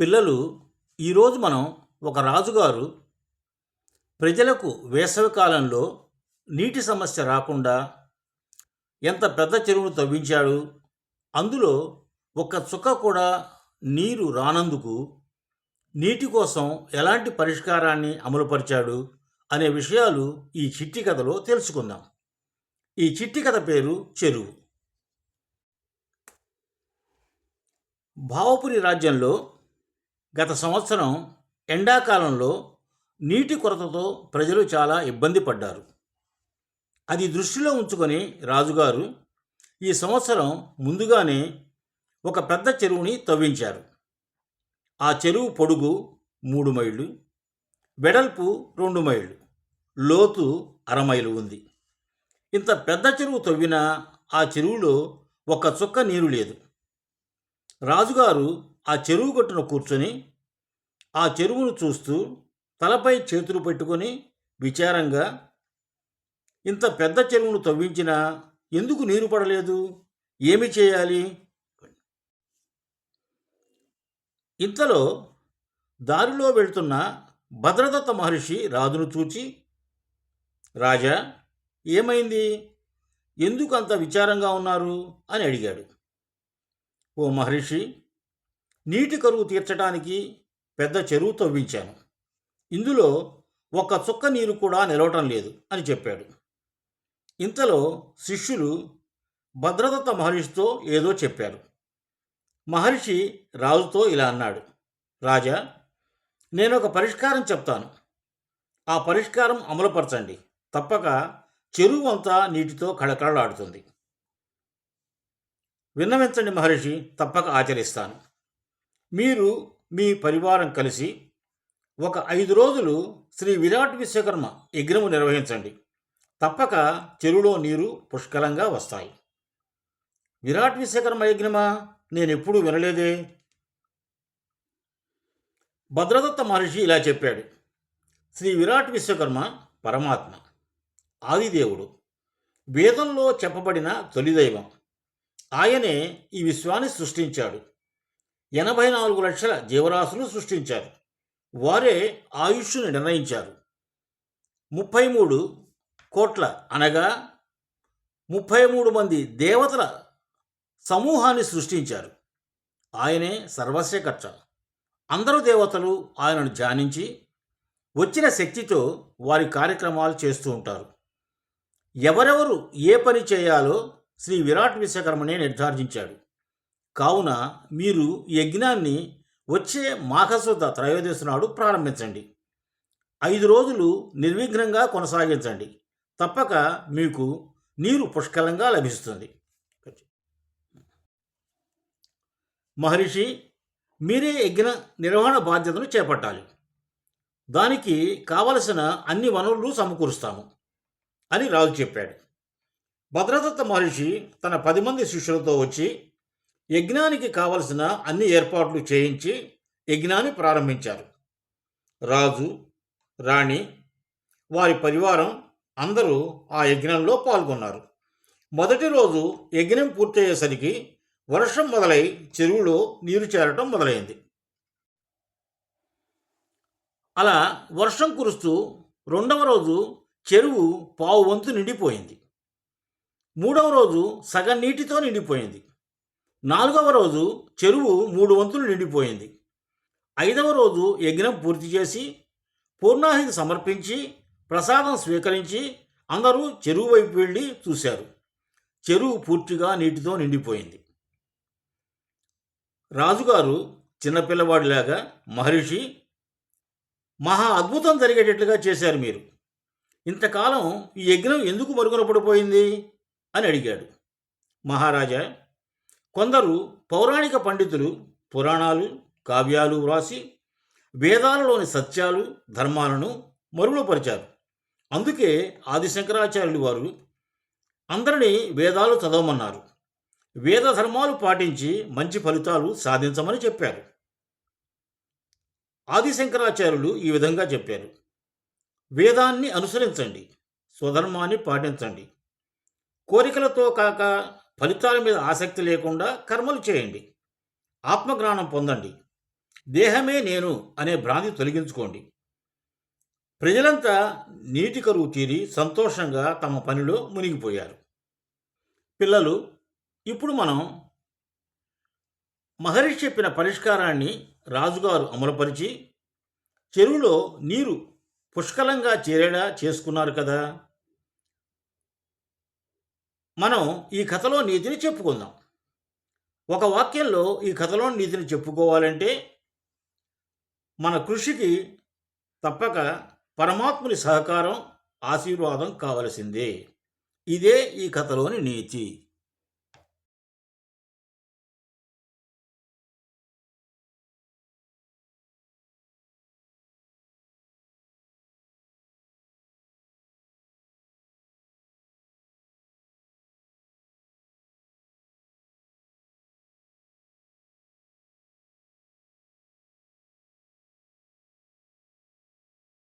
పిల్లలు ఈరోజు మనం ఒక రాజుగారు ప్రజలకు వేసవి కాలంలో నీటి సమస్య రాకుండా ఎంత పెద్ద చెరువును తవ్వించాడు అందులో ఒక్క చుక్క కూడా నీరు రానందుకు నీటి కోసం ఎలాంటి పరిష్కారాన్ని అమలుపరిచాడు అనే విషయాలు ఈ చిట్టి కథలో తెలుసుకుందాం. ఈ చిట్టి కథ పేరు చెరువు. భావపురి రాజ్యంలో గత సంవత్సరం ఎండాకాలంలో నీటి కొరతతో ప్రజలు చాలా ఇబ్బంది పడ్డారు. అది దృష్టిలో ఉంచుకొని రాజుగారు ఈ సంవత్సరం ముందుగానే ఒక పెద్ద చెరువుని తవ్వించారు. ఆ చెరువు పొడుగు మూడు మైళ్ళు వెడల్పు రెండు మైళ్ళు లోతు అరమైలు ఉంది. ఇంత పెద్ద చెరువు తవ్వినా ఆ చెరువులో ఒక్క చుక్క నీరు లేదు. రాజుగారు ఆ చెరువు గట్టున కూర్చొని ఆ చెరువును చూస్తూ తలపై చేతులు పెట్టుకొని విచారంగా ఇంత పెద్ద చెరువును తవ్వించినా ఎందుకు నీరు పడలేదు? ఏమి చేయాలి? ఇంతలో దారిలో వెళ్తున్న భద్రదత్త మహర్షి రాజును చూచి రాజా ఏమైంది? ఎందుకు అంత విచారంగా ఉన్నారు? అని అడిగాడు. ఓ మహర్షి నీటి కరువు తీర్చడానికి పెద్ద చెరువు తవ్వించాను. ఇందులో ఒక్క చుక్క నీరు కూడా నిలవటం లేదు అని చెప్పాడు. ఇంతలో శిష్యులు భద్రదత్త మహర్షితో ఏదో చెప్పారు. మహర్షి రాజుతో ఇలా అన్నాడు. రాజా నేను ఒక పరిష్కారం చెప్తాను. ఆ పరిష్కారం అమలుపరచండి. తప్పక చెరువు అంతా నీటితో కళకళలాడుతుంది. విన్నవించండి మహర్షి తప్పక ఆచరిస్తాను. మీరు మీ పరివారం కలిసి ఒక ఐదు రోజులు శ్రీ విరాట్ విశ్వకర్మ యజ్ఞము నిర్వహించండి. తప్పక చెరువులో నీరు పుష్కలంగా వస్తాయి. విరాట్ విశ్వకర్మ యజ్ఞమా? నేను ఎప్పుడూ వినలేదే. భద్రదత్త మహర్షి ఇలా చెప్పాడు. శ్రీ విరాట్ విశ్వకర్మ పరమాత్మ ఆదిదేవుడు వేదంలో చెప్పబడిన తొలి దైవం. ఆయనే ఈ విశ్వాన్ని సృష్టించాడు. ఎనభై నాలుగు లక్షల జీవరాశులు సృష్టించారు. వారే ఆయుష్ను నిర్ణయించారు. ముప్పై మూడు కోట్ల అనగా ముప్పై మూడు మంది దేవతల సమూహాన్ని సృష్టించారు. ఆయనే సర్వస్వకర్త అందరూ దేవతలు ఆయనను ధ్యానించి వచ్చిన శక్తితో వారి కార్యక్రమాలు చేస్తూ ఉంటారు. ఎవరెవరు ఏ పని చేయాలో శ్రీ విరాట్ విశ్వకర్మనే నిర్ధారించాడు. కావున మీరు ఈ యజ్ఞాన్ని వచ్చే మాఘశుద్ధ త్రయోదశి నాడు ప్రారంభించండి. ఐదు రోజులు నిర్విఘ్నంగా కొనసాగించండి. తప్పక మీకు నీరు పుష్కలంగా లభిస్తుంది. మహర్షి మీరే యజ్ఞ నిర్వహణ బాధ్యతను చేపట్టాలి. దానికి కావలసిన అన్ని వనరులు సమకూరుస్తాము అని రాజు చెప్పాడు. భద్రదత్త మహర్షి తన పది మంది శిష్యులతో వచ్చి యజ్ఞానికి కావలసిన అన్ని ఏర్పాట్లు చేయించి యజ్ఞాన్ని ప్రారంభించారు. రాజు రాణి వారి పరివారం అందరూ ఆ యజ్ఞంలో పాల్గొన్నారు. మొదటి రోజు యజ్ఞం పూర్తయ్యేసరికి వర్షం మొదలై చెరువులో నీరు చేరటం మొదలైంది. అలా వర్షం కురుస్తూ రెండవ రోజు చెరువు పావు వంతు నిండిపోయింది. మూడవ రోజు సగం నీటితో నిండిపోయింది. నాలుగవ రోజు చెరువు మూడు వంతులు నిండిపోయింది. ఐదవ రోజు యజ్ఞం పూర్తి చేసి పూర్ణాహితి సమర్పించి ప్రసాదం స్వీకరించి అందరూ చెరువు వైపు వెళ్ళి చూశారు. చెరువు పూర్తిగా నీటితో నిండిపోయింది. రాజుగారు చిన్నపిల్లవాడిలాగా మహర్షి మహా అద్భుతం జరిగేటట్లుగా చేశారు మీరు. ఇంతకాలం ఈ యజ్ఞం ఎందుకు మరుగున పడిపోయింది? అని అడిగాడు. మహారాజా కొందరు పౌరాణిక పండితులు పురాణాలు కావ్యాలు వ్రాసి వేదాలలోని సత్యాలు ధర్మాలను మరుగునపరిచారు. అందుకే ఆదిశంకరాచార్యులు వారు అందరినీ వేదాలు చదవమన్నారు. వేద ధర్మాలు పాటించి మంచి ఫలితాలు సాధించమని చెప్పారు. ఆదిశంకరాచార్యులు ఈ విధంగా చెప్పారు. వేదాన్ని అనుసరించండి స్వధర్మాన్ని పాటించండి. కోరికలతో కాక ఫలితాల మీద ఆసక్తి లేకుండా కర్మలు చేయండి. ఆత్మజ్ఞానం పొందండి. దేహమే నేను అనే భ్రాంతి తొలగించుకోండి. ప్రజలంతా నీటి కరువు తీరి సంతోషంగా తమ పనిలో మునిగిపోయారు. పిల్లలు ఇప్పుడు మనం మహర్షి చెప్పిన పరిష్కారాన్ని రాజుగారు అమలుపరిచి చెరువులో నీరు పుష్కలంగా చేరేలా చేసుకున్నారు కదా. మనం ఈ కథలో నీతిని చెప్పుకుందాం. ఒక వాక్యంలో ఈ కథలో నీతిని చెప్పుకోవాలంటే మన కృషికి తప్పక పరమాత్ముని సహకారం ఆశీర్వాదం కావలసిందే. ఇదే ఈ కథలోని నీతి.